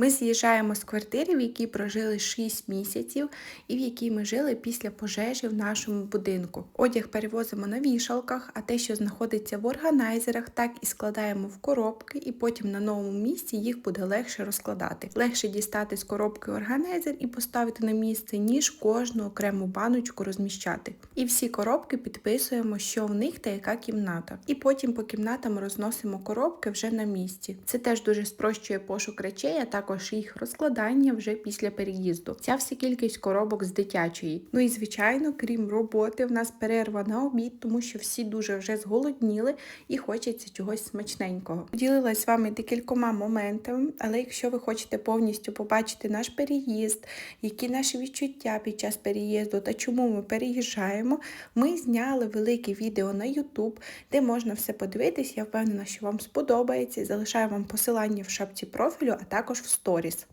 Ми з'їжджаємо з квартири, в якій прожили 6 місяців, і в якій ми жили після пожежі в нашому будинку. Одяг перевозимо на вішалках, а те, що знаходиться в органайзерах, так і складаємо в коробки, і потім на новому місці їх буде легше розкладати. Легше дістати з коробки органайзер і поставити на місце, ніж кожну окрему баночку розміщати. І всі коробки підписуємо, що в них та яка кімната. І потім по кімнатам розносимо коробки вже на місці. Це теж дуже спрощує пошук речей, а також їх розкладання вже після переїзду. Ця вся кількість коробок з дитячої. Ну і звичайно, крім роботи, в нас перерва на обід, тому що всі дуже вже зголодніли і хочеться чогось смачненького. Поділилась з вами декількома моментами, але якщо ви хочете повністю побачити наш переїзд, які наші відчуття під час переїзду та чому ми переїжджаємо, ми зняли велике відео на YouTube, де можна все подивитись. Я впевнена, що вам сподобається. Залишаю вам посилання в шапці профілю, а також в сторіс.